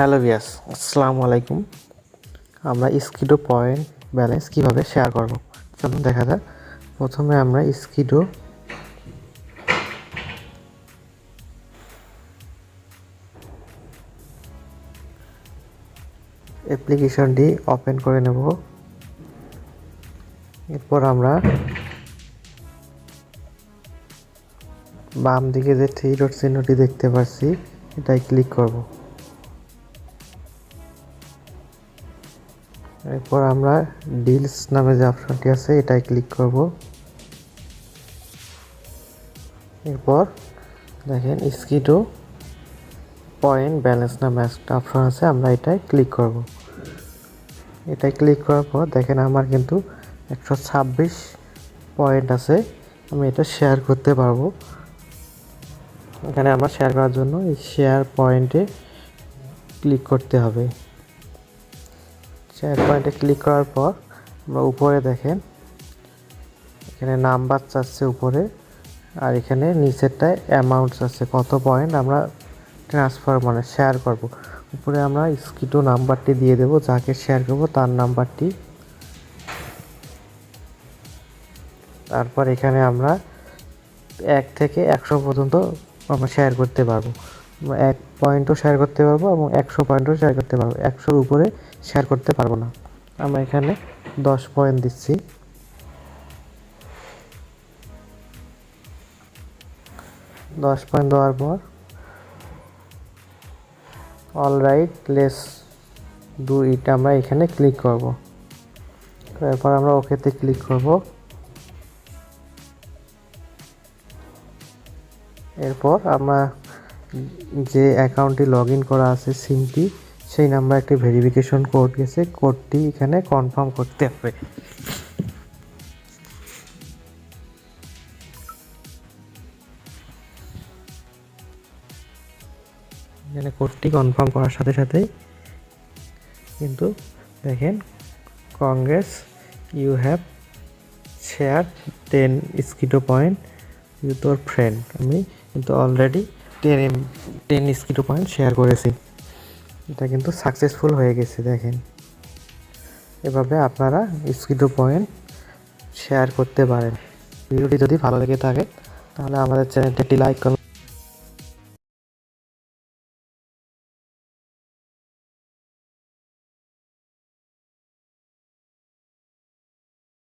Hello বিয়াস আসসালামু আলাইকুম। আমরা স্কিডো পয়েন্ট ব্যালেন্স কীভাবে শেয়ার করব? চলুন দেখা যাক। প্রথমে আমরা স্কিডো অ্যাপ্লিকেশনটি ওপেন করে নেব। এরপর আমরা বাম দিকে যে থ্রি ডট চিহ্নটি দেখতে পাচ্ছি এটাই ক্লিক করব। এরপর আমরা ডিলস নামে যে অপশনটি আছে এটাই ক্লিক করব। এরপর দেখেন স্কিডো পয়েন্ট ব্যালেন্স নামে একটা অপশন আছে, আমরা এটাই ক্লিক করব। এটাই ক্লিক করার পর দেখেন আমার কিন্তু একশো ছাব্বিশ পয়েন্ট আছে, আমি এটা শেয়ার করতে পারব। এখানে আমার শেয়ার করার জন্য এই শেয়ার পয়েন্টে ক্লিক করতে হবে। শেয়ার পয়েন্টে ক্লিক করার পর আমরা উপরে দেখেন, এখানে নাম্বার চাচ্ছে উপরে, আর এখানে নিচেরটায় অ্যামাউন্টস আছে কত পয়েন্ট আমরা ট্রান্সফার মানে শেয়ার করব। উপরে আমরা স্কিটো নাম্বারটি দিয়ে দেব, যাকে শেয়ার করব তার নাম্বারটি তারপর এখানে আমরা এক থেকে একশো পর্যন্ত আমরা শেয়ার করতে পারব। এক পয়েন্টও শেয়ার করতে পারব এবং একশো পয়েন্টও শেয়ার করতে পারব। একশোর উপরে শেয়ার করতে পারব না। আমরা এখানে দশ পয়েন্ট দিচ্ছি। দশ পয়েন্ট দেওয়ার পর all right let's do it আমরা এখানে ক্লিক করব। তারপর আমরা ওকেতে ক্লিক করব। এরপর আমরা যে অ্যাকাউন্টটি লগ ইন করা আছে সিমটি, সেই নাম্বার একটি ভেরিফিকেশন কোড গেছে। কোডটি এখানে কনফার্ম করতে হবে। এখানে কোডটি কনফার্ম করার সাথে সাথেই কিন্তু দেখেন, congrats, you have share ten Skitto point you তোর ফ্রেন্ড। আমি কিন্তু already ten M ten Skitto point share করেছি। এটা কিন্তু সাকসেসফুল হয়ে গেছে, দেখেন। এভাবে আপনারা স্কিটো পয়েন্ট শেয়ার করতে পারেন। ভিডিওটি যদি ভালো লেগে থাকে, তাহলে আমাদের চ্যানেলটি একটি লাইক করুন